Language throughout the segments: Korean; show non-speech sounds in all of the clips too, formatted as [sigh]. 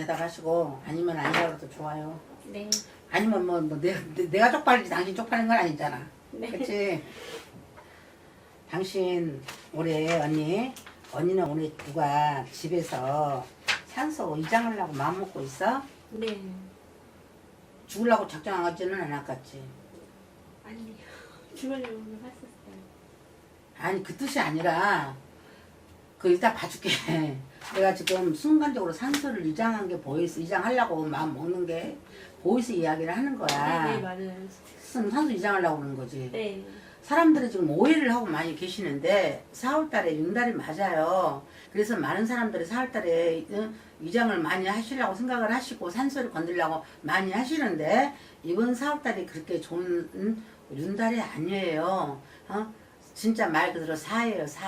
대답 하시고 아니면 아니라도 좋아요. 네. 아니면 뭐, 뭐 내, 내- 내가 쪽팔리지 당신 쪽팔린 건 아니잖아. 네. 그치? 당신 올해 언니 언니는 올해 누가 집에서 산소 이장하려고 마음먹고 있어? 네. 죽으려고 작정하지는 않았겠지. 아니요. [laughs] 주말에 오늘 했었어요. 아니 그 뜻이 아니라 그 이따 봐줄게. [laughs] 내가 지금 순간적으로 산소를 이장한 게 보이스 이장하려고 마음 먹는 게 보이스 이야기를 하는 거야. 네, 네, 맞아요. 그럼 산소 이장하려고 그러는 거지. 네. 사람들이 지금 오해를 하고 많이 계시는데 4월달에 윤달이 맞아요. 그래서 많은 사람들이 4월달에 위장을 많이 하시려고 생각을 하시고 산소를 건들려고 많이 하시는데 이번 4월달이 그렇게 좋은 음, 윤달이 아니에요. 어? 진짜 말 그대로 사예요 사.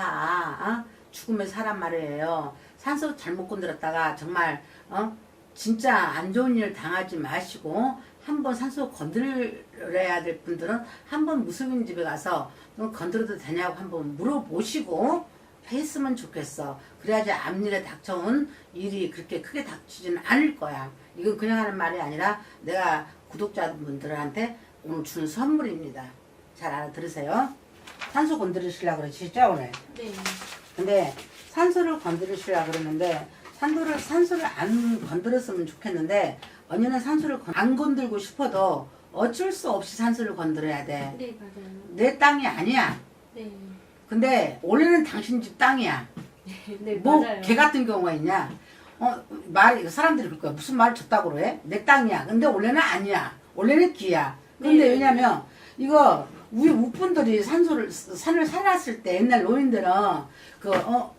어? 죽음의 사람 말이에요. 산소 잘못 건드렸다가 정말 어? 진짜 안 좋은 일 당하지 마시고 한번 산소 건드려야 될 분들은 한번 무속인 집에 가서 너 건드려도 되냐고 한번 물어보시고 했으면 좋겠어. 그래야지 앞일에 닥쳐온 일이 그렇게 크게 닥치지는 않을 거야. 이건 그냥 하는 말이 아니라 내가 구독자분들한테 오늘 주는 선물입니다. 잘 알아들으세요. 산소 건드리시려고 그러시죠 오늘? 네. 근데 산소를 건드리시려 그러는데 산소를 산소를 안 건드렸으면 좋겠는데 언니는 산소를 건- 안 건들고 싶어도 어쩔 수 없이 산소를 건드려야 돼. 네, 맞아요. 내 땅이 아니야. 네. 근데 원래는 당신 집 땅이야. 네, 뭐 맞아요. 개 같은 경우가 있냐? 어말 사람들이 그럴 거야. 무슨 말을 줬다고 그래? 내 땅이야. 근데 원래는 아니야. 원래는 기야. 근데 네. 왜냐면 이거 우리 우분들이 산소를 산을 살았을 때 옛날 노인들은 그어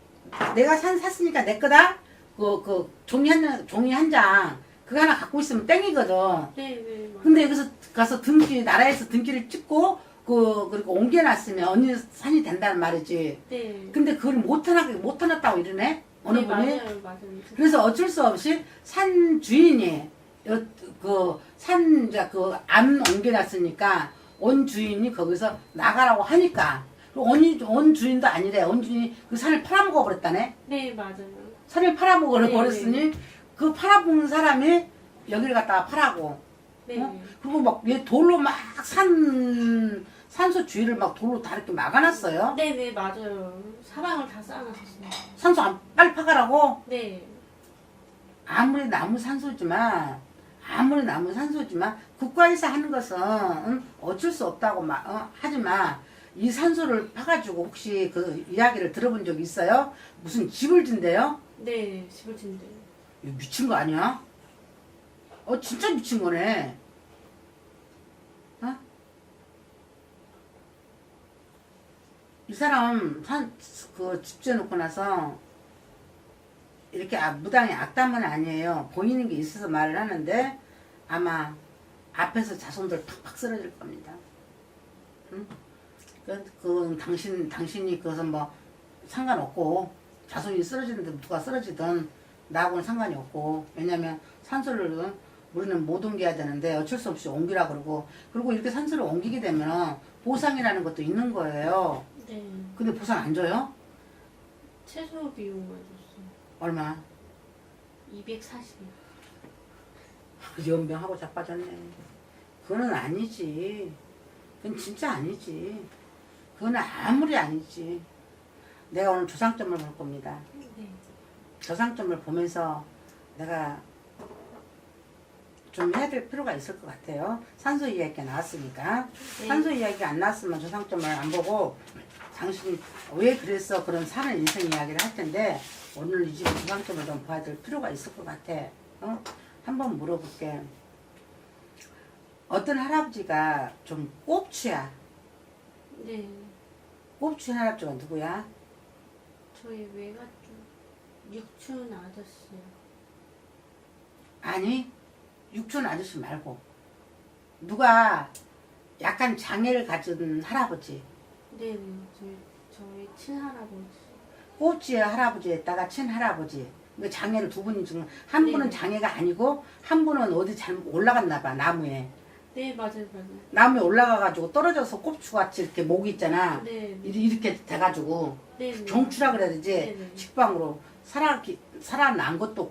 내가 산 샀으니까 내 거다. 그 그 종이 한 종이 한장 그거 하나 갖고 있으면 땡이거든. 네, 네, 맞아요. 근데 여기서 가서 등기 나라에서 등기를 찍고 그 그리고 옮겨놨으면 언니 산이 된다는 말이지. 네. 근데 그걸 못 하나 못 해놨다고 이러네 어느 네, 분이. 맞아요, 맞아요. 그래서 어쩔 수 없이 산 주인이 그 산 이제 그안 옮겨놨으니까 온 주인이 거기서 나가라고 하니까 온, 온 주인도 아니래 온 주인이 그 산을 팔아먹어 버렸다네 네, 맞아요. 산을 팔아먹어 네, 버렸으니 그 팔아먹는 사람이 여기를 갖다가 팔라고 네. 어? 그리고 막 얘 돌로 막 산 산소 주위를 막 돌로 다 이렇게 막아놨어요 네, 네, 맞아요. 사방을 다 쌓아놨었어요. 산소 안 빨리 파가라고 네. 아무리 나무 산소지만 아무리 나무 산소지만 국가에서 하는 것은 응? 어쩔 수 없다고 마, 어? 하지만 이 산소를 파가지고 혹시 그 이야기를 들어본 적 있어요? 무슨 집을 진대요? 네, 집을 짓는데. 이거 미친 거 아니야? 어 진짜 미친 거네. 어? 이 사람 산그집 지어놓고 나서 이렇게 아- 무당의 악담은 아니에요. 보이는 게 있어서 말을 하는데 아마 앞에서 자손들 팍팍 쓰러질 겁니다. 응? 그, 그 당신 당신이 그것은 뭐 상관없고 자손이 쓰러지는데 누가 쓰러지든 나하고는 상관이 없고 왜냐면 산소를 우리는 못 옮겨야 되는데 어쩔 수 없이 옮기라 그러고 그리고 이렇게 산소를 옮기게 되면 보상이라는 것도 있는 거예요. 네. 근데 보상 안 줘요? 최소 비용만 줬어요. 얼마? 240이요. 연병하고 자빠졌네. 그거는 아니지. 그건 진짜 아니지. 그건 아무리 아니지. 내가 오늘 조상점을 볼 겁니다. 네. 조상점을 보면서 내가 좀 해야 될 필요가 있을 것 같아요. 산소 이야기가 나왔으니까. 네. 산소 이야기가 안 나왔으면 조상점을 안 보고 당신이 왜 그랬어 그런 사는 인생 이야기를 할 텐데 오늘 이 집에 조상점을 좀 봐야 될 필요가 있을 것 같아. 어? 한번 물어볼게. 어떤 할아버지가 좀 꼽추야. 네. 꼽추 할아버지가 누구야? 저희 외가족 육촌 아저씨요. 아니 육촌 아저씨 말고 누가 약간 장애를 가진 할아버지 네, 네. 저희 저희 친할아버지. 꼬치의 할아버지에다가 친할아버지 그 장애를 두 분이 지금 한 네. 분은 장애가 아니고 한 분은 어디 잘못 올라갔나 봐 나무에 네, 맞아요, 맞아요. 나무에 올라가가지고 떨어져서 꼽추같이 이렇게 목이 있잖아 네. 이- 이렇게 돼가지고 네. 네. 경추라 그래야 되지 네, 네. 식빵으로 살아 살아난 것도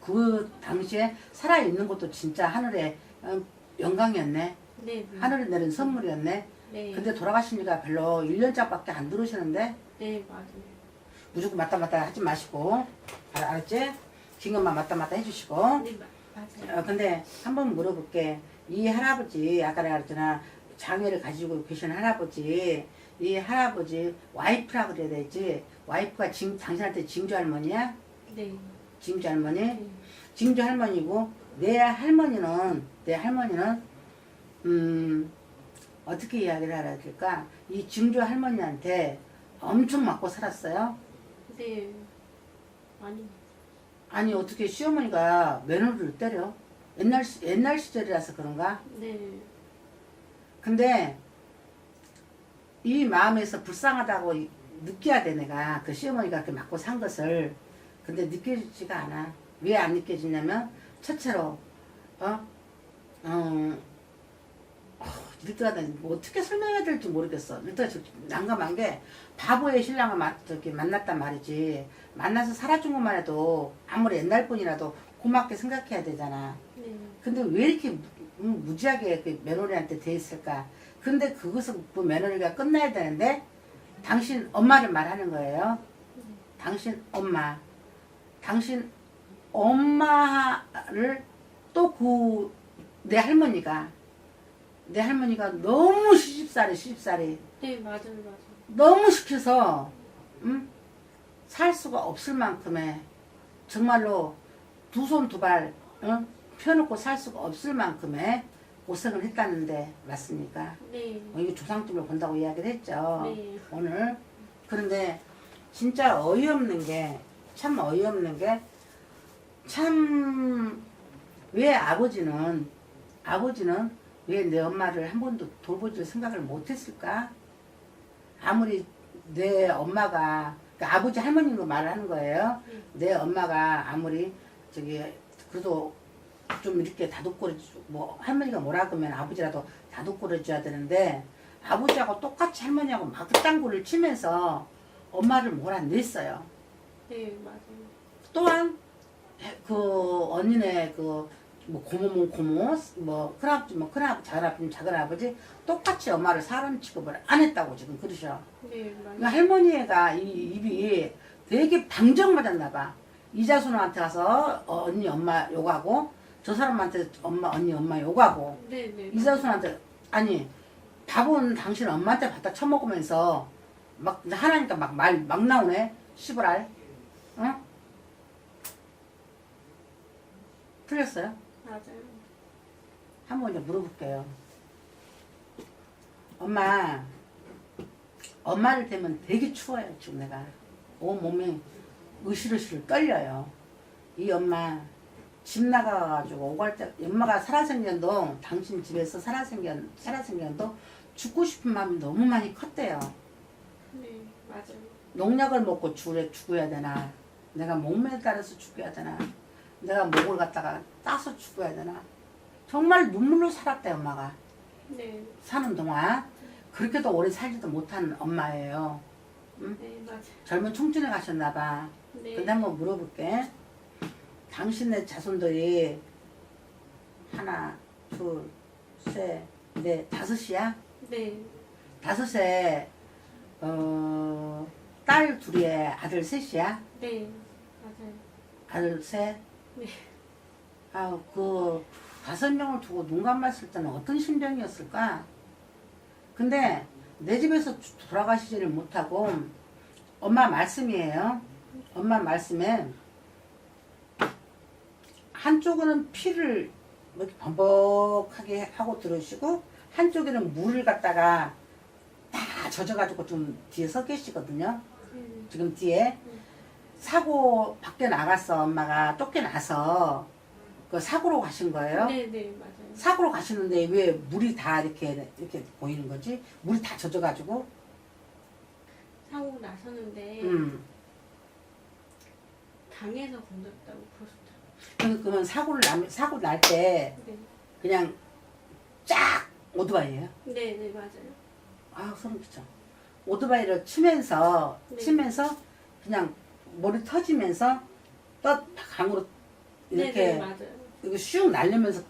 그 당시에 살아있는 것도 진짜 하늘의 어, 영광이었네. 네. 하늘에 내린 선물이었네. 네. 근데 돌아가신 지가 별로 1년짜리밖에 안 들으시는데 네, 맞아요. 무조건 맞다 맞다 하지 마시고 알, 알았지? 지금만 맞다 맞다 해주시고 네, 맞아요. 어, 근데 한번 물어볼게 이 할아버지 아까 내가 그랬잖아 장애를 가지고 계신 할아버지 이 할아버지 와이프라 그래야 되지 와이프가 징, 당신한테 징조 할머니야? 네. 징조 할머니? 네. 징조 할머니고 내 할머니는 내 할머니는 음 어떻게 이야기를 하라 될까 이 징조 할머니한테 엄청 맞고 살았어요 네. 아니. 아니 어떻게 시어머니가 며느리를 때려 옛날 시- 옛날 시절이라서 그런가 네. 근데 이 마음에서 불쌍하다고 느껴야 돼 내가 그 시어머니가 그렇게 맞고 산 것을 근데 느껴지지가 않아 왜 안 느껴지냐면 첫째로 어? 어, 어 일단 뭐 어떻게 설명해야 될지 모르겠어 일단 저 난감한 게 바보의 신랑을 마, 저기 만났단 말이지 만나서 살아준 것만 해도 아무리 옛날 분이라도 고맙게 생각해야 되잖아 네. 근데 왜 이렇게 무- 음, 무지하게 그 며느리한테 돼 있을까? 근데 그것은 그 며느리가 끝나야 되는데 당신 엄마를 말하는 거예요. 당신 엄마, 당신 엄마를 또 그 내 할머니가 내 할머니가 너무 시집살이 시집살이 네, 맞아요, 맞아요. 너무 시켜서 음? 살 수가 없을 만큼의 정말로 두 손 두발 어? 펴놓고 살 수가 없을 만큼의 고생을 했다는데 맞습니까? 네. 어, 이거 조상집을 본다고 이야기를 했죠. 네. 오늘 그런데 진짜 어이없는 게 참 어이없는 게 참 왜 아버지는 아버지는 왜 내 엄마를 한 번도 돌보줄 생각을 못했을까? 아무리 내 엄마가 그러니까 아버지 할머니로 말하는 거예요. 네. 내 엄마가 아무리 저기 그래도 좀 이렇게 다독거려 뭐 할머니가 뭐라 그러면 아버지라도 다독거려 줘야 되는데 아버지하고 똑같이 할머니하고 막 그땅굴을 치면서 엄마를 몰아냈어요. 네, 맞아요. 또한 해- 그 언니네 그 뭐 고모면 고모 뭐 큰아버지 뭐 큰아버지 작은아버지 작은아버지 똑같이 엄마를 사람 취급을 안 했다고 지금 그러셔. 네, 그 맞아요. 할머니가 이 입이 되게 방정 맞았나 봐. 이자순한테 가서 어, 언니 엄마 욕하고 저 사람한테 엄마 언니 엄마 욕하고 네, 네. 이자순한테 아니 밥은 당신 엄마한테 갖다 처먹으면서 막 하나니까 막 말 막 나오네 시부랄 응? 틀렸어요? 맞아요. 한 번 이제 물어볼게요. 엄마, 엄마를 대면 되게 추워요, 지금 내가. 온 몸이 으실으실 떨려요. 이 엄마, 집 나가가지고 오갈 때, 엄마가 살아생전도, 당신 집에서 살아생전, 살아생전도 죽고 싶은 마음이 너무 많이 컸대요. 네, 맞아요. 농약을 먹고 죽, 죽어야 되나? 내가 목매에 따라서 죽어야 되나? 내가 목을 갖다가 따서 죽어야 되나? 정말 눈물로 살았대, 엄마가. 네, 사는 동안. 그렇게도 오래 살지도 못한 엄마예요. 네, 맞아요. 젊은 청춘에 가셨나 봐. 네. 근데 한번 물어볼게. 당신네 자손들이 하나, 둘, 셋, 넷, 다섯이야? 네, 다섯에, 어, 딸 둘에 아들 셋이야? 네, 맞아요. 아들 셋? 네. 아, 그 다섯 명을 두고 눈 감았을 때는 어떤 심정이었을까? 근데 내 집에서 주- 돌아가시지를 못하고 엄마 말씀이에요. 엄마 말씀에 한쪽은 피를 뭐 이렇게 범벅하게 하고 들으시고 한쪽에는 물을 갖다가 다 젖어가지고 좀 뒤에 서 계시거든요. 네, 지금 뒤에 사고 밖에 나갔어 엄마가 쫓겨나서 그 사고로 가신 거예요. 네, 네, 맞아요. 사고로 가시는데 왜 물이 다 이렇게 이렇게 보이는 거지? 물이 다 젖어가지고. 사고 나셨는데 음. 당에서 건졌다고 그러셨죠. 그래서 그러면 사고를 나, 사고 날 때 네, 그냥 쫙 오토바이예요. 네, 네, 맞아요. 아 소름 끼쳐. 오토바이를 치면서 네. 치면서 그냥 머리 터지면서 또 강으로 이렇게 네네 맞아요. 이거 슉 날리면서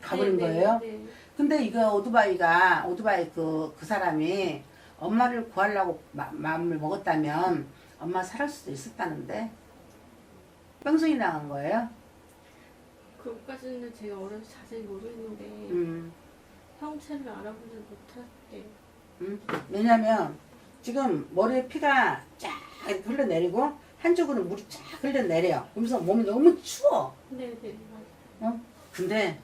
가버린 네, 네, 거예요. 네. 근데 이거 오토바이가 오토바이 그, 그 사람이 엄마를 구하려고 마, 마음을 먹었다면 엄마 살할 수도 있었다는데 뺑소니 나간 거예요. 그것까지는 제가 어려서 자세히 모르겠는데 음, 형체를 알아보지 못할게요. 음. 왜냐면 지금 머리에 피가 쫙 이렇게 흘러내리고 한쪽으로는 물이 쫙 흘러 내려요. 그러면서 몸이 너무 추워. 네네 맞아요. 어? 근데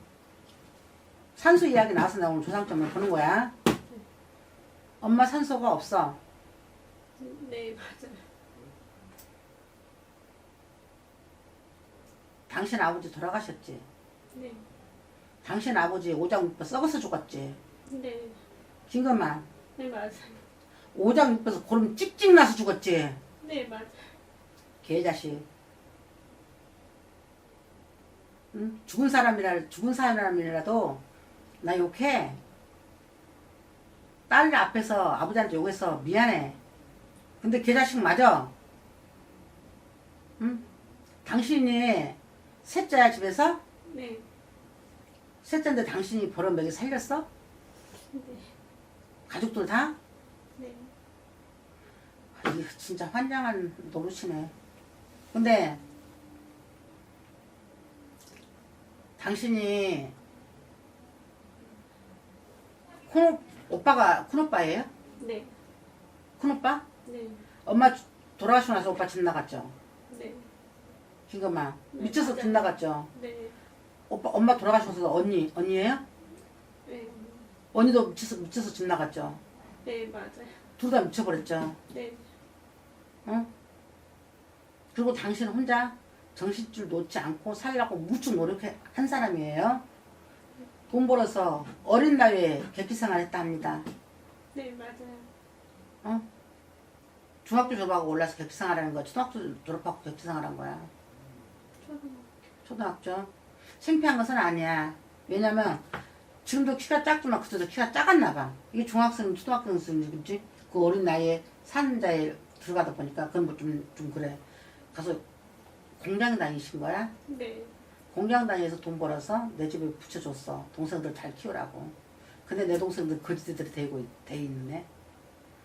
산소 이야기 나와서 나 오늘 조상점을 보는 거야. 엄마 산소가 없어. 네 맞아요. 당신 아버지 돌아가셨지. 네. 당신 아버지 오장육부 썩어서 죽었지. 네. 김건만 네 맞아요. 오장육부에서 고름 찍찍 나서 죽었지. 네 맞아요. 개자식. 응? 죽은 사람이라 죽은 사람이라도 나 욕해. 딸 앞에서 아버지한테 욕해서 미안해. 근데 개자식 맞아. 응? 당신이 셋째야 집에서 네. 셋째인데 당신이 벌어 먹여 살렸어? 네. 가족들 다? 네. 아, 진짜 환장한 노릇이네. 근데 당신이 큰 오- 오빠가 큰 오빠예요? 네. 큰 오빠? 네. 엄마 주- 돌아가시고 나서 오빠 집 나갔죠? 네. 김건마 네, 미쳐서 집 맞아요. 나갔죠? 네. 오빠 엄마 돌아가셔서 언니 언니예요? 네. 언니도 미쳐서 미쳐서 집 나갔죠? 네 맞아요. 둘 다 미쳐버렸죠? 네. 어? 그리고 당신 혼자 정신줄 놓지 않고 살려고 무척 노력한 사람이에요. 돈 벌어서 어린 나이에 객기 생활했다 합니다. 네 맞아요. 어? 중학교 졸업하고 올라서 객기 생활하는 거야. 초등학교 졸업하고 객기 생활한 거야. 초등학교. 초등학교. 창피한 것은 아니야. 왜냐면 지금도 키가 작지만 그때도 키가 작았나 봐. 이게 중학생, 초등학생은 그지? 그 어린 나이에 사는 자에 들어가다 보니까 그건 뭐좀 좀 그래. 가서 공장 다니신 거야? 네. 공장 다니면서 돈 벌어서 내 집에 붙여줬어. 동생들 잘 키우라고. 근데 내 동생들 거지들이 되고 있- 돼 있네.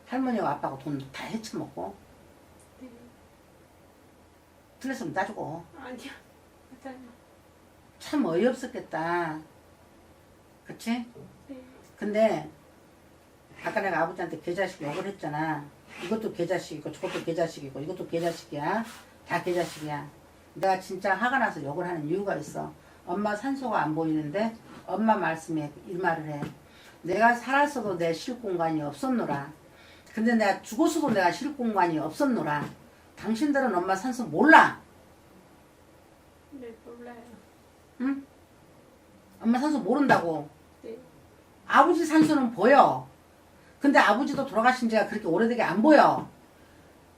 할머니와 아빠가 돈 다 헤쳐먹고 네. 틀렸으면 따주고 아니요. 맞아요. 참 어이없었겠다. 그치? 네. 근데 아까 내가 아버지한테 개자식 욕을 했잖아. 이것도 개자식이고 저것도 개자식이고 이것도 개자식이야. 다 개자식이야. 내가 진짜 화가 나서 욕을 하는 이유가 있어. 엄마 산소가 안 보이는데 엄마 말씀에 이 말을 해. 내가 살았어도 내 쉴 공간이 없었노라. 근데 내가 죽었어도 내가 쉴 공간이 없었노라. 당신들은 엄마 산소 몰라. 네 몰라요. 응? 엄마 산소 모른다고. 네. 아버지 산소는 보여. 근데 아버지도 돌아가신 지가 그렇게 오래되게 안 보여.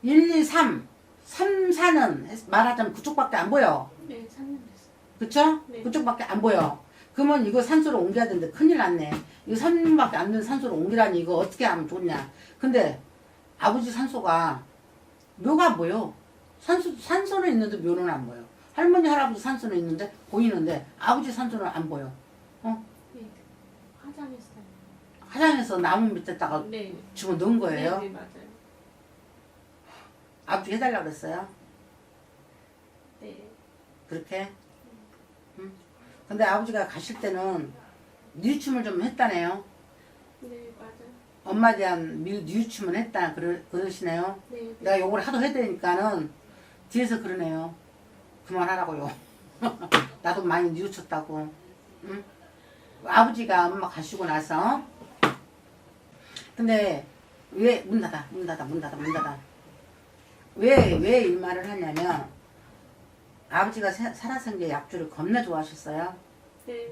1, 2, 3. 3, 4는 말하자면 그쪽밖에 안 보여. 네 3년 됐어요. 그쵸? 네. 그쪽밖에 안 보여. 그러면 이거 산소를 옮겨야 되는데 큰일 났네. 이거 3년밖에 안 되는 산소를 옮기라니 이거 어떻게 하면 좋냐. 근데 아버지 산소가 묘가 안 보여. 산소, 산소는 있는데 묘는 안 보여. 할머니, 할아버지 산소는 있는데 보이는데 아버지 산소는 안 보여. 네. 화장했어요. 화장해서 나무 밑에다가 네. 집어 넣은 거예요. 네, 네 맞아요. 아버지 해달라고 그랬어요. 네. 그렇게. 응? 근데 아버지가 가실 때는 뉘우침을 좀 했다네요. 네 맞아요. 엄마에 대한 미- 뉘우침을 했다 그러, 그러시네요. 네. 네. 내가 욕을 하도 해대니까는 뒤에서 그러네요. 그만하라고요. [laughs] 나도 많이 뉘우쳤다고. 응? 아버지가 엄마 가시고 나서 근데 왜 문 닫아 문 닫아 문 닫아 문 닫아 왜 왜 이 말을 하냐면 아버지가 사- 살아생게 약주를 겁나 좋아하셨어요. 네.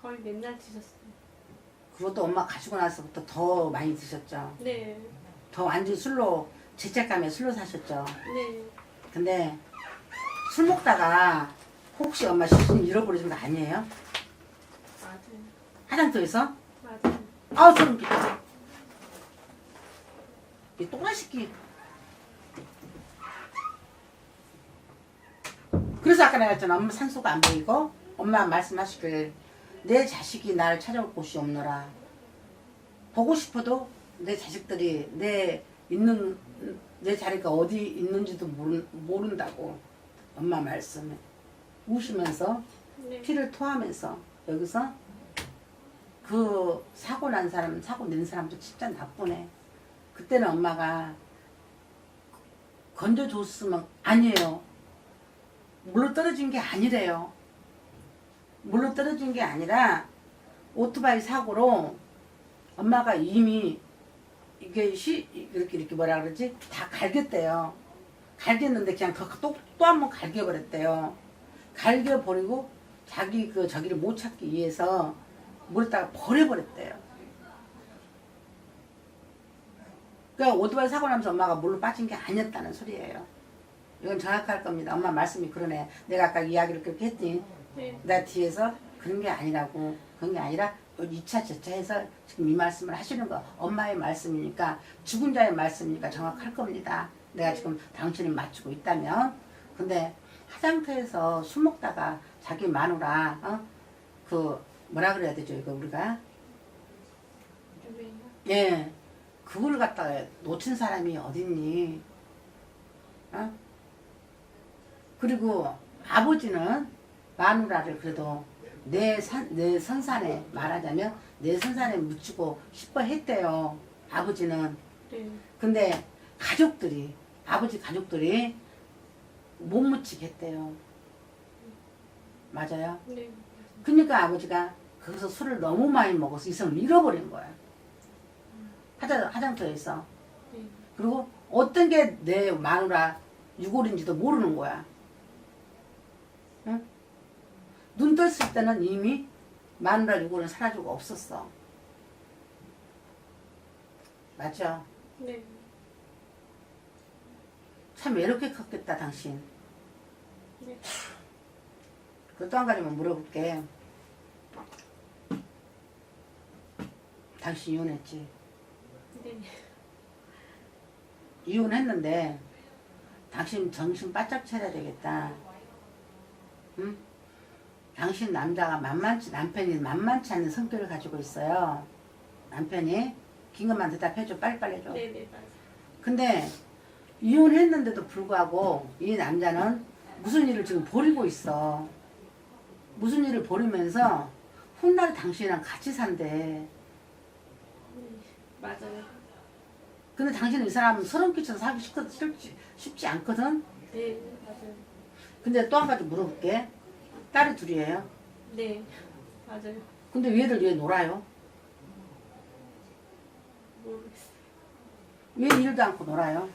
거의 맨날 드셨어요. 그것도 엄마 가시고 나서부터 더 많이 드셨죠. 네. 더 완전 술로 죄책감에 술로 사셨죠. 네. 근데 술 먹다가 혹시 엄마 시신 잃어버리신 거 아니에요? 맞아요. 화장터에서? 아우 소름 끼쳐. 이 또라이 새끼. 그래서 아까 내가 했잖아. 엄마 산소가 안 보이고 엄마 말씀하시길 내 자식이 나를 찾아올 곳이 없노라. 보고 싶어도 내 자식들이 내 있는 내 자리가 어디 있는지도 모른, 모른다고 엄마 말씀에 우시면서 네. 피를 토하면서 여기서 그 사고 난 사람 사고 낸 사람도 진짜 나쁘네. 그때는 엄마가 건져줬으면 아니에요. 물로 떨어진 게 아니래요. 물로 떨어진 게 아니라 오토바이 사고로 엄마가 이미 이게 시 이렇게 이렇게 뭐라 그러지 다 갈겼대요. 갈겼는데 그냥 또또 한 번 갈겨버렸대요. 갈겨버리고 자기 그 저기를 못 찾기 위해서 물에다가 버려버렸대요. 그러니까 오토바이 사고 나면서 엄마가 물로 빠진 게 아니었다는 소리예요. 이건 정확할 겁니다. 엄마 말씀이 그러네. 내가 아까 이야기를 그렇게 했더니 네. 나 뒤에서 그런 게 아니라고 그런 게 아니라 2차 저차해서 지금 이 말씀을 하시는 거 엄마의 말씀이니까 죽은 자의 말씀이니까 정확할 겁니다. 내가 지금 당신을 맞추고 있다면 근데 화장터에서 술 먹다가 자기 마누라 어? 그 뭐라 그래야 되죠 이거 우리가? 예 그걸 갖다가 놓친 사람이 어딨니 어? 그리고 아버지는 마누라를 그래도 내, 산, 내 선산에 말하자면 내 선산에 묻히고 싶어 했대요 아버지는 네. 근데 가족들이 아버지 가족들이 못 묻히게 했대요 맞아요 네. 그러니까 아버지가 거기서 술을 너무 많이 먹어서 이성을 잃어버린 거야 화장, 화장터에서 네. 그리고 어떤 게 내 마누라 유골인지도 모르는 거야. 응? 눈 떴을 때는 이미 마누라 유골은 사라지고 없었어. 맞죠? 네. 참 외롭게 컸겠다 당신. 네. 그또 한 가지만 물어볼게. 당신 이혼했지? 네. 이혼했는데 당신 정신 바짝 차려야 되겠다. 응? 당신 남자가 만만치 남편이 만만치 않은 성격을 가지고 있어요. 남편이 긴 것만 대답해줘 빨리빨리 해줘. 네. 네. 맞아요. 근데 이혼했는데도 불구하고 이 남자는 무슨 일을 지금 벌이고 있어. 무슨 일을 벌이면서 훗날 당신이랑 같이 산대. 네. 맞아요. 근데 당신은 이 사람 소름 끼쳐서 사기 쉽- 쉽지, 쉽지 않거든? 네. 맞아요. 근데 또 한 가지 물어볼게. 딸이 둘이에요. 네. 맞아요. 근데 얘들 왜 놀아요? 모르겠어요. 왜 일도 않고 놀아요?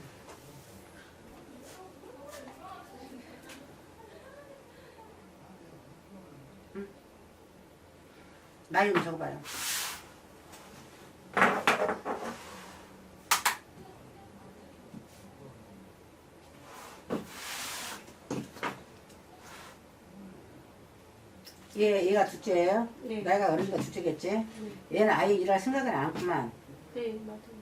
응? 나이 좀 적어봐요. 얘, 얘가 둘째예요? 네. 나이가 어리니까 둘째겠지? 얘는 아예 일할 생각을 안 하구만. 네. 맞아요.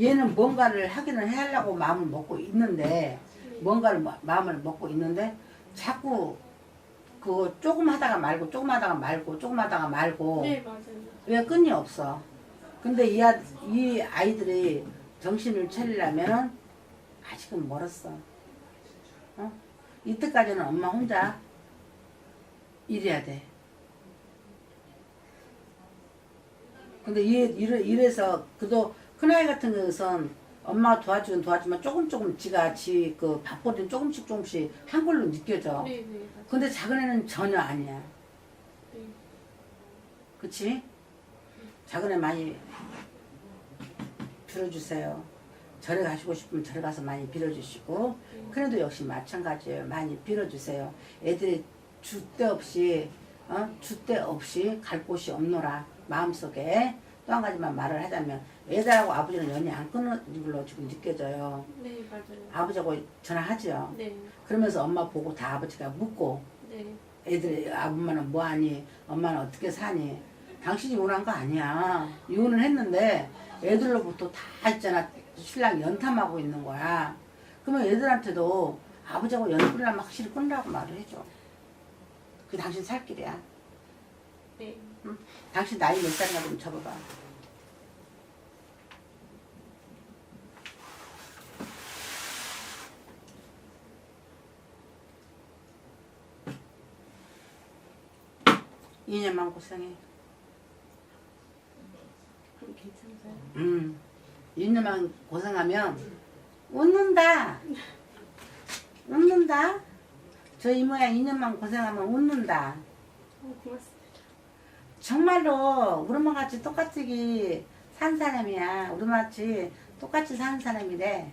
얘는 뭔가를 하기는 해야려고 마음을 먹고 있는데 네. 뭔가를 마- 마음을 먹고 있는데 자꾸 그 조금 하다가 말고 조금 하다가 말고 조금 하다가 말고 네. 맞아요. 왜 끈이 없어 근데 이, 아, 이 아이들이 정신을 차리려면 아직은 멀었어 어? 이때까지는 엄마 혼자 일해야 돼 근데 이래, 이래, 이래서 그도 큰아이 같은 것은 엄마가 도와주긴 도와주면 조금 조금 지가 지 그 밥벌이는 조금씩 조금씩 한 걸로 느껴져 네. 네. 근데 작은 애는 전혀 아니야 네. 그치? 작은 애 많이 빌어주세요. 절에 가시고 싶으면 절에 가서 많이 빌어주시고 그래도 역시 마찬가지예요. 많이 빌어주세요. 애들이 줏대 없이 어? 줏대 없이 갈 곳이 없노라 마음속에 또 한 가지만 말을 하자면 애들하고 아버지는 연이 안 끊는 걸로 지금 느껴져요. 네. 맞아요. 아버지하고 전화하죠. 네. 그러면서 엄마 보고 다 아버지가 묻고 네. 애들 엄마는 뭐하니 엄마는 어떻게 사니 당신이 이혼한 거 아니야 이혼을 했는데 애들로부터 다 있잖아 신랑 연탐하고 있는 거야 그 그러면 애들한테도 아버지하고 연애 끊으려면 확실히 끊으라고 말을 해줘. 그 당신 살 길이야. 네. 당신 나이 몇 살인가 좀 적어봐. 이년만 고생해. 그럼 괜찮아요? 음. 2년만 고생하면 웃는다. 웃는다. 저 이모야 2년만 고생하면 웃는다. 어, 고맙습니다. 정말로 우리만 같이 똑같이 산 사람이야. 우리만 같이 똑같이 사는 사람이래.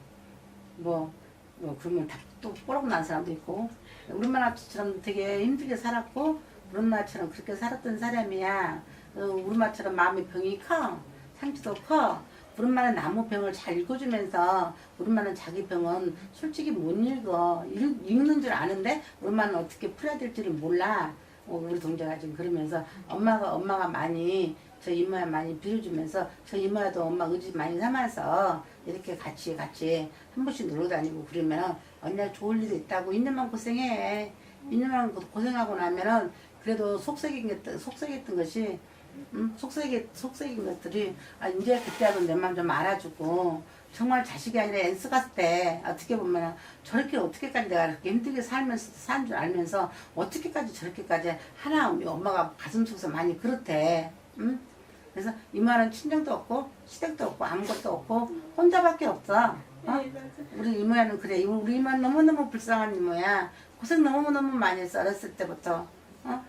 뭐, 뭐 그러면 다또 꼬라고 난 사람도 있고 우리만 같이처럼 되게 힘들게 살았고 우리만처럼 그렇게 살았던 사람이야. 어, 우리만처럼 마음의 병이 커. 상처도 커. 우리만은 나무 병을 잘 읽어주면서 우리만은 자기 병은 솔직히 못 읽어. 읽, 읽는 줄 아는데 우리만은 어떻게 풀어야 될지를 몰라. 어, 우리 동자가 지금 그러면서 엄마가 엄마가 많이 저 이모야 많이 빌어주면서 저 이모야도 엄마 의지 많이 삼아서 이렇게 같이 같이 한 번씩 놀러 다니고 그러면 언니가 좋을 일이 있다고 있는 만 고생해 있는 만 고- 고생하고 나면은 그래도 속썩인 것 속썩였던 것이 음, 속썩이 속썩인 것들이 아 이제 그때하고 내 마음 좀 알아주고 정말 자식이 아니라 엔스 갔을 때 어떻게 보면 저렇게 어떻게까지 내가 이렇게 힘들게 살면서 산줄 알면서 어떻게까지 저렇게까지 하나 우리 엄마가 가슴 속에서 많이 그렇대. 응? 그래서 이모는 친정도 없고 시댁도 없고 아무것도 없고 혼자밖에 없어. 어? 네. 우리 이모야는 그래. 우리 이모는 너무너무 불쌍한 이모야. 고생 너무너무 많이 했어. 어렸을 때부터. 어? 어?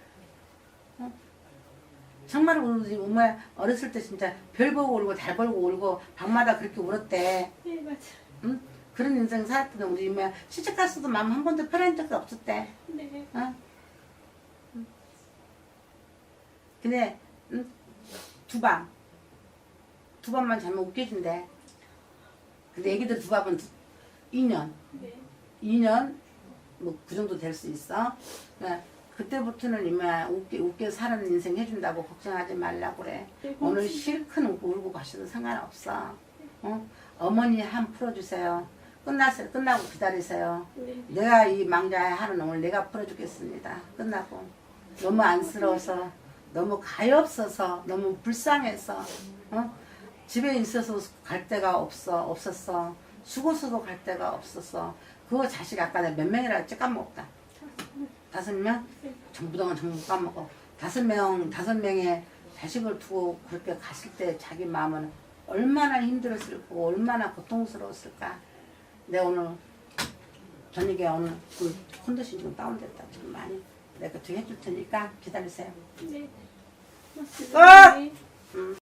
정말 우리 이모야 어렸을 때 진짜 별 보고 울고 달 보고 울고 밤마다 그렇게 울었대. 네, 맞아요. 응? 그런 인생 살았던 우리 이모야 시집 갔어도 마음 한 번도 편한 적이 없었대. 네. 어? 응. 근데 응? 두 방. 두 번만 자면 웃겨준대. 근데 애기들 두 방은 2년. 네. 2년 뭐 그 정도 될 수 있어. 그러니까 그때부터는 이마 웃게 웃게 사는 인생 해준다고 걱정하지 말라고 그래. 네, 오늘. 실컷 울고 울고 가셔도 상관없어. 어? 어머니 한 풀어주세요. 끝났어요. 끝나고 기다리세요. 네. 내가 이 망자의 하는 오늘 내가 풀어주겠습니다. 끝나고 너무 안쓰러워서 너무 가엾어서 너무 불쌍해서 어? 집에 있어서 갈 데가 없어 없었어 죽어서도 갈 데가 없었어 그거 자식 아까 내가 몇 명이라 고 까먹었다 다섯 명 네. 전부 다 전부 까먹어 다섯 명 다섯 명의 자식을 두고 그렇게 갔을 때 자기 마음은 얼마나 힘들었을 거고 얼마나 고통스러웠을까 내가 오늘 저녁에 오늘 그 컨디션 좀 다운됐다 지금 많이 내가 어떻게 해줄 테니까 기다리세요 네. 고맙습니다. 끝! 네. 음.